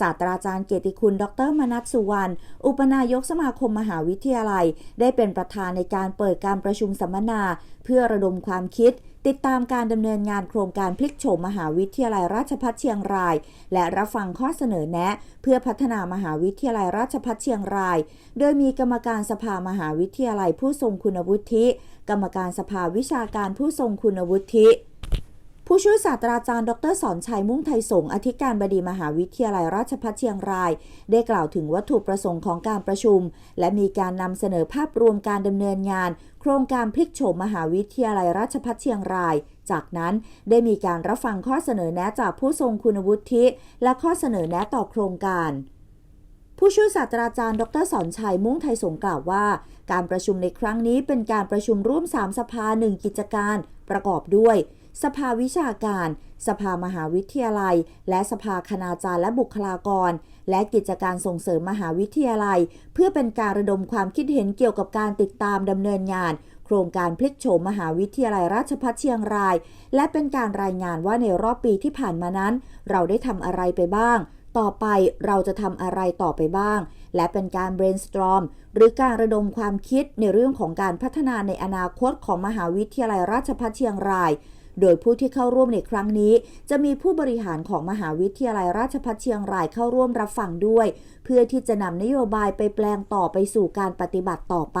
ศาสตราจารย์เกียรติคุณ ดรมนัสสุวรรณ อุปนายกสมาคมมหาวิทยาลัย ได้เป็นประธานในการเปิดการประชุมสัมมนา เพื่อระดมความคิด ติดตามการดำเนินงานโครงการพลิกโฉมมหาวิทยาลัยราชภัฏเชียงราย และรับฟังข้อเสนอแนะ เพื่อพัฒนามหาวิทยาลัยราชภัฏเชียงราย โดยมีกรรมการสภามหาวิทยาลัยผู้ทรงคุณวุฒิ กรรมการสภาวิชาการผู้ทรงคุณวุฒิ ผู้ช่วยศาสตราจารย์ ดรสอนชัยมุ่งไทยสงฆ์อธิการบดีมหาวิทยาลัยราชภัฏเชียงราย ได้กล่าวถึงวัตถุประสงค์ของการประชุม และมีการนำเสนอภาพรวมการดำเนินงาน โครงการพลิกโฉมมหาวิทยาลัยราชภัฏเชียงราย จากนั้นได้มีการรับฟังข้อเสนอแนะจากผู้ทรงคุณวุฒิและข้อเสนอแนะต่อโครงการผู้ช่วยศาสตราจารย์ ดรสอนชัยมุ่งไทยสงฆ์กล่าวว่า การประชุมในครั้งนี้เป็นการประชุมร่วม 3 สภา 1 กิจการ ประกอบด้วย สภาวิชาการ สภามหาวิทยาลัย และสภาคณาจารย์และบุคลากร และกิจการส่งเสริมมหาวิทยาลัย เพื่อเป็นการระดมความคิดเห็นเกี่ยวกับการติดตามดำเนินงาน โครงการพลิกโฉมมหาวิทยาลัยราชภัฏเชียงราย และเป็นการรายงานว่าในรอบปีที่ผ่านมานั้น เราได้ทำอะไรไปบ้าง ต่อไปเราจะทำอะไรต่อไปบ้าง และเป็นการ brainstorm หรือการระดมความคิดในเรื่องของการพัฒนาในอนาคตของมหาวิทยาลัยราชภัฏเชียงราย โดยผู้ที่เข้าร่วมในครั้งนี้ จะมีผู้บริหารของมหาวิทยาลัยราชภัฏเชียงรายเข้าร่วมรับฟังด้วย เพื่อที่จะนำนโยบายไปแปลงต่อไปสู่การปฏิบัติต่อไป